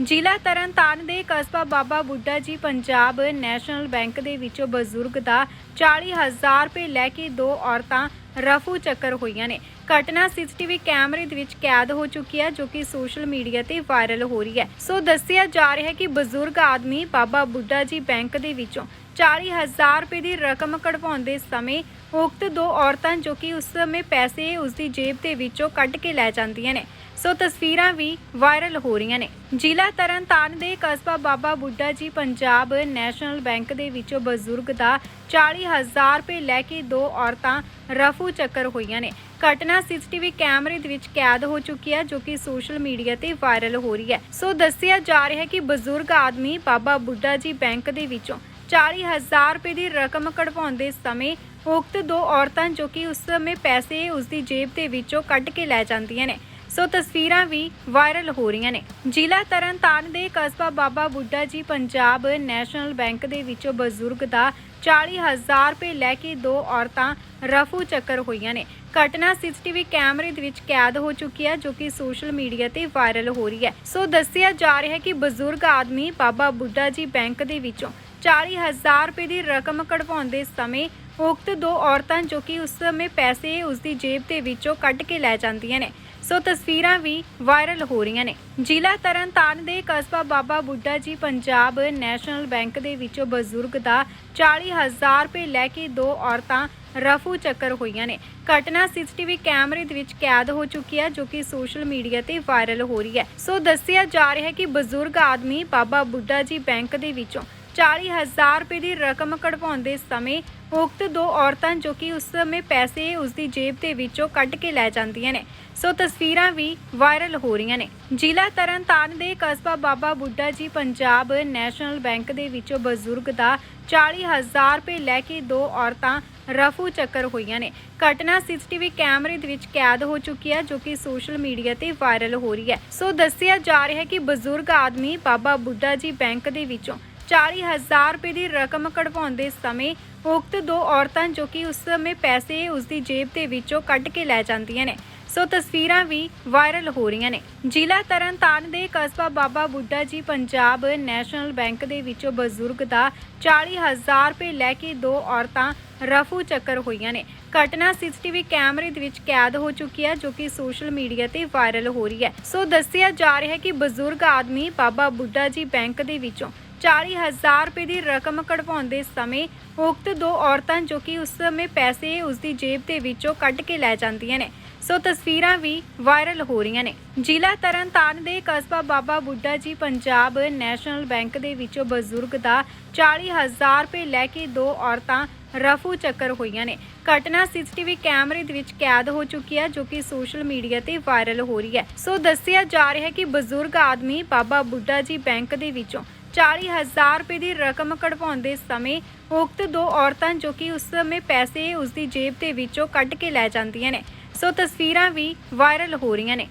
ਜ਼ਿਲ੍ਹਾ ਤਰਨਤਾਰਨ ਦੇ ਕਸਬਾ ਬਾਬਾ ਬੁੱਢਾ ਜੀ ਪੰਜਾਬ ਨੈਸ਼ਨਲ ਬੈਂਕ ਦੇ ਵਿੱਚੋਂ ਬਜ਼ੁਰਗ ਦਾ 40000 ਰੁਪਏ ਲੈ ਕੇ ਦੋ ਔਰਤਾਂ ਰਫੂ ਚੱਕਰ ਹੋਈਆਂ ਨੇ। ਘਟਨਾ ਸੀਸੀਟੀਵੀ ਕੈਮਰੇ ਦੇ ਵਿੱਚ ਕੈਦ ਹੋ ਚੁੱਕੀ ਹੈ, ਜੋ ਕਿ ਸੋਸ਼ਲ ਮੀਡੀਆ ਤੇ ਵਾਇਰਲ ਹੋ ਰਹੀ ਹੈ। ਸੋ ਦੱਸਿਆ ਜਾ ਰਿਹਾ ਹੈ ਕਿ ਬਜ਼ੁਰਗ ਆਦਮੀ ਬਾਬਾ ਬੁੱਢਾ ਜੀ ਬੈਂਕ ਦੇ ਵਿੱਚੋਂ 40000 ਰੁਪਏ ਦੀ ਰਕਮ ਕਢਵਾਉਂਦੇ ਸਮੇਂ ਉਕਤ ਦੋ ਔਰਤਾਂ ਜੋ ਕਿ ਉਸ ਸਮੇਂ ਪੈਸੇ ਉਸ ਦੀ ਜੇਬ ਦੇ ਵਿੱਚੋਂ ਕੱਢ ਕੇ ਲੈ ਜਾਂਦੀਆਂ ਨੇ। ਸੋ ਤਸਵੀਰਾਂ ਵੀ ਵਾਇਰਲ ਹੋ ਰਹੀਆਂ ਨੇ। ਜ਼ਿਲ੍ਹਾ ਤਰਨਤਾਰਨ ਦੇ ਕਸਬਾ ਬਾਬਾ ਬੁੱਢਾ ਜੀ ਪੰਜਾਬ ਨੈਸ਼ਨਲ ਬੈਂਕ ਦੇ ਵਿੱਚੋਂ ਬਜ਼ੁਰਗ ਦਾ 40000 ਰੁਪਏ ਲੈ ਕੇ ਦੋ ਔਰਤਾਂ ਰਫੂ ਚੱਕਰ ਹੋਈਆਂ ਨੇ। ਘਟਨਾ ਸੀਸੀਟੀਵੀ ਕੈਮਰੇ ਦੇ ਵਿੱਚ ਕੈਦ ਹੋ ਚੁੱਕੀ ਹੈ, ਜੋ ਕਿ ਸੋਸ਼ਲ ਮੀਡੀਆ ਤੇ ਵਾਇਰਲ ਹੋ ਰਹੀ ਹੈ। ਸੋ ਦੱਸਿਆ ਜਾ ਰਿਹਾ ਹੈ ਕਿ ਬਜ਼ੁਰਗ ਆਦਮੀ ਬਾਬਾ ਬੁੱਢਾ ਜੀ ਬੈਂਕ ਦੇ ਵਿੱਚੋਂ 40000 ਰੁਪਏ ਦੀ ਰਕਮ ਕਢਵਾਉਂਦੇ ਸਮੇਂ ਉਕਤ ਦੋ ਔਰਤਾਂ ਜੋ ਕਿ ਉਸ ਸਮੇਂ ਪੈਸੇ ਉਸ ਦੀ ਜੇਬ ਦੇ ਵਿੱਚੋਂ ਕੱਢ ਕੇ ਲੈ ਜਾਂਦੀਆਂ ਨੇ। ਸੋ ਤਸਵੀਰਾਂ ਵੀ ਵਾਇਰਲ ਹੋ ਰਹੀਆਂ ਨੇ। ਜ਼ਿਲ੍ਹਾ ਤਰਨਤਾਰਨ ਦੇ ਕਸਬਾ ਬਾਬਾ ਬੁੱਢਾ ਜੀ ਪੰਜਾਬ ਨੈਸ਼ਨਲ ਬੈਂਕ ਦੇ ਵਿੱਚੋਂ ਬਜ਼ੁਰਗ ਦਾ 40000 ਰੁਪਏ ਲੈ ਕੇ ਦੋ ਔਰਤਾਂ ਰਫੂ ਚੱਕਰ ਹੋਈਆਂ ਨੇ। ਘਟਨਾ ਸੀਸੀਟੀਵੀ ਕੈਮਰੇ ਦੇ ਵਿੱਚ ਕੈਦ ਹੋ ਚੁੱਕੀ ਹੈ, ਜੋ ਕਿ ਸੋਸ਼ਲ ਮੀਡੀਆ ਤੇ ਵਾਇਰਲ ਹੋ ਰਹੀ ਹੈ। ਸੋ ਦੱਸਿਆ ਜਾ ਰਿਹਾ ਹੈ ਕਿ ਬਜ਼ੁਰਗ ਆਦਮੀ ਬਾਬਾ ਬੁੱਢਾ ਜੀ ਬੈਂਕ ਦੇ ਵਿੱਚੋਂ 40000 ਰੁਪਏ ਦੀ ਰਕਮ ਕਢਵਾਉਂਦੇ ਸਮੇਂ ਉਕਤ ਦੋ ਔਰਤਾਂ ਜੋ ਕਿ ਉਸ ਸਮੇਂ ਪੈਸੇ ਉਸ ਦੀ ਜੇਬ ਦੇ ਵਿੱਚੋਂ ਕੱਢ ਕੇ ਲੈ ਜਾਂਦੀਆਂ ਨੇ। ਸੋ ਤਸਵੀਰਾਂ ਵੀ ਵਾਇਰਲ ਹੋ ਰਹੀਆਂ ਨੇ। ਜ਼ਿਲ੍ਹਾ ਤਰਨਤਾਰਨ ਦੇ ਕਸਬਾ ਬਾਬਾ ਬੁੱਢਾ ਜੀ ਪੰਜਾਬ ਨੈਸ਼ਨਲ ਬੈਂਕ ਦੇ ਵਿੱਚੋਂ ਬਜ਼ੁਰਗ ਦਾ 40000 ਰੁਪਏ ਲੈ ਕੇ ਦੋ ਔਰਤਾਂ ਰਫੂ ਚੱਕਰ ਹੋਈਆਂ ਨੇ। ਘਟਨਾ ਸੀਸੀਟੀਵੀ ਕੈਮਰੇ ਦੇ ਵਿੱਚ ਕੈਦ ਹੋ ਚੁੱਕੀ ਹੈ, ਜੋ ਕਿ ਸੋਸ਼ਲ ਮੀਡੀਆ ਤੇ ਵਾਇਰਲ ਹੋ ਰਹੀ ਹੈ। ਸੋ ਦੱਸਿਆ ਜਾ ਰਿਹਾ ਹੈ ਕਿ ਬਜ਼ੁਰਗ ਆਦਮੀ ਬਾਬਾ ਬੁੱਢਾ ਜੀ ਬੈਂਕ ਦੇ ਵਿੱਚੋਂ 40000 ਰੁਪਏ ਦੀ ਰਕਮ ਕਢਵਾਉਂਦੇ ਸਮੇਂ ਉਕਤ ਦੋ ਔਰਤਾਂ ਜੋ ਕਿ ਉਸ ਸਮੇਂ ਪੈਸੇ ਉਸ ਦੀ ਜੇਬ ਦੇ ਵਿੱਚੋਂ ਕੱਢ ਕੇ ਲੈ ਜਾਂਦੀਆਂ ਨੇ। ਸੋ ਤਸਵੀਰਾਂ ਵੀ ਵਾਇਰਲ ਹੋ ਰਹੀਆਂ ਨੇ। ਜ਼ਿਲ੍ਹਾ ਤਰਨਤਾਰਨ ਦੇ ਕਸਬਾ ਬਾਬਾ ਬੁੱਢਾ ਜੀ ਪੰਜਾਬ ਨੈਸ਼ਨਲ ਬੈਂਕ ਦੇ ਵਿੱਚੋਂ ਬਜ਼ੁਰਗ ਦਾ 40000 ਰੁਪਏ ਲੈ ਕੇ ਦੋ ਔਰਤਾਂ ਰਫੂ ਚੱਕਰ ਹੋਈਆਂ ਨੇ। ਘਟਨਾ ਸੀਸੀਟੀਵੀ ਕੈਮਰੇ ਦੇ ਵਿੱਚ ਕੈਦ ਹੋ ਚੁੱਕੀ ਹੈ ਜੋ ਕਿ ਸੋਸ਼ਲ ਮੀਡੀਆ ਤੇ ਵਾਇਰਲ ਹੋ ਰਹੀ ਹੈ। ਸੋ ਦੱਸਿਆ ਜਾ ਰਿਹਾ ਹੈ ਕਿ ਬਜ਼ੁਰਗ ਆਦਮੀ ਬਾਬਾ ਬੁੱਢਾ ਜੀ ਬੈਂਕ ਦੇ ਵਿੱਚੋਂ 40000 ਰੁਪਏ ਦੀ ਰਕਮ ਕਢਵਾਉਂਦੇ ਸਮੇਂ ਉਕਤ ਦੋ ਔਰਤਾਂ ਜੋ ਕਿ ਉਸ ਸਮੇਂ ਪੈਸੇ ਉਸ ਦੀ ਜੇਬ ਦੇ ਵਿੱਚੋਂ ਕੱਢ ਕੇ ਲੈ ਜਾਂਦੀਆਂ ਨੇ। ਸੋ ਤਸਵੀਰਾਂ ਵੀ ਵਾਇਰਲ ਹੋ ਰਹੀਆਂ ਨੇ। ਜ਼ਿਲ੍ਹਾ ਤਰਨਤਾਰਨ ਦੇ ਕਸਬਾ ਬਾਬਾ ਬੁੱਢਾ ਜੀ ਪੰਜਾਬ ਨੈਸ਼ਨਲ ਬੈਂਕ ਦੇ ਵਿੱਚੋਂ ਬਜ਼ੁਰਗ ਦਾ 40000 ਰੁਪਏ ਲੈ ਕੇ ਦੋ ਔਰਤਾਂ ਰਫੂ ਚੱਕਰ ਹੋਈਆਂ ਨੇ। ਘਟਨਾ ਸੀਸੀਟੀਵੀ ਕੈਮਰੇ ਦੇ ਵਿੱਚ ਕੈਦ ਹੋ ਚੁੱਕੀ ਹੈ, ਜੋ ਕਿ ਸੋਸ਼ਲ ਮੀਡੀਆ ਤੇ ਵਾਇਰਲ ਹੋ ਰਹੀ ਹੈ। ਸੋ ਦੱਸਿਆ ਜਾ ਰਿਹਾ ਹੈ ਕਿ ਬਜ਼ੁਰਗ ਆਦਮੀ ਬਾਬਾ ਬੁੱਢਾ ਜੀ ਬੈਂਕ ਦੇ ਵਿੱਚੋਂ 40000 ਰੁਪਏ ਦੀ ਰਕਮ ਕਢਵਾਉਂਦੇ ਸਮੇਂ ਉਕਤ ਦੋ ਔਰਤਾਂ ਜੋ ਕਿ ਉਸ ਸਮੇਂ ਪੈਸੇ ਉਸ ਦੀ ਜੇਬ ਦੇ ਵਿੱਚੋਂ ਕੱਢ ਕੇ ਲੈ ਜਾਂਦੀਆਂ ਨੇ। ਸੋ ਤਸਵੀਰਾਂ ਵੀ ਵਾਇਰਲ ਹੋ ਰਹੀਆਂ ਨੇ। ਜ਼ਿਲ੍ਹਾ ਤਰਨਤਾਰਨ ਦੇ ਕਸਬਾ ਬਾਬਾ ਬੁੱਢਾ ਜੀ ਪੰਜਾਬ ਨੈਸ਼ਨਲ ਬੈਂਕ ਦੇ ਵਿੱਚੋਂ ਬਜ਼ੁਰਗ ਦਾ 40000 ਰੁਪਏ ਲੈ ਕੇ ਦੋ ਔਰਤਾਂ ਰਫੂ ਚੱਕਰ ਹੋਈਆਂ ਨੇ। ਘਟਨਾ ਸੀਸੀਟੀਵੀ ਕੈਮਰੇ ਦੇ ਵਿੱਚ ਕੈਦ ਹੋ ਚੁੱਕੀ ਹੈ, ਜੋ ਕਿ ਸੋਸ਼ਲ ਮੀਡੀਆ ਤੇ ਵਾਇਰਲ ਹੋ ਰਹੀ ਹੈ। ਸੋ ਦੱਸਿਆ ਜਾ ਰਿਹਾ ਹੈ ਕਿ ਬਜ਼ੁਰਗ ਆਦਮੀ ਬਾਬਾ ਬੁੱਢਾ ਜੀ ਬੈਂਕ ਦੇ ਵਿੱਚੋਂ 40000 ਰੁਪਏ ਦੀ ਰਕਮ ਕਢਵਾਉਂਦੇ ਸਮੇਂ ਉਕਤ ਦੋ ਔਰਤਾਂ ਜੋ ਕਿ ਉਸ ਸਮੇਂ ਪੈਸੇ ਉਸ ਦੀ ਜੇਬ ਦੇ ਵਿੱਚੋਂ ਕੱਢ ਕੇ ਲੈ ਜਾਂਦੀਆਂ ਨੇ। ਸੋ ਤਸਵੀਰਾਂ ਵੀ ਵਾਇਰਲ ਹੋ ਰਹੀਆਂ ਨੇ।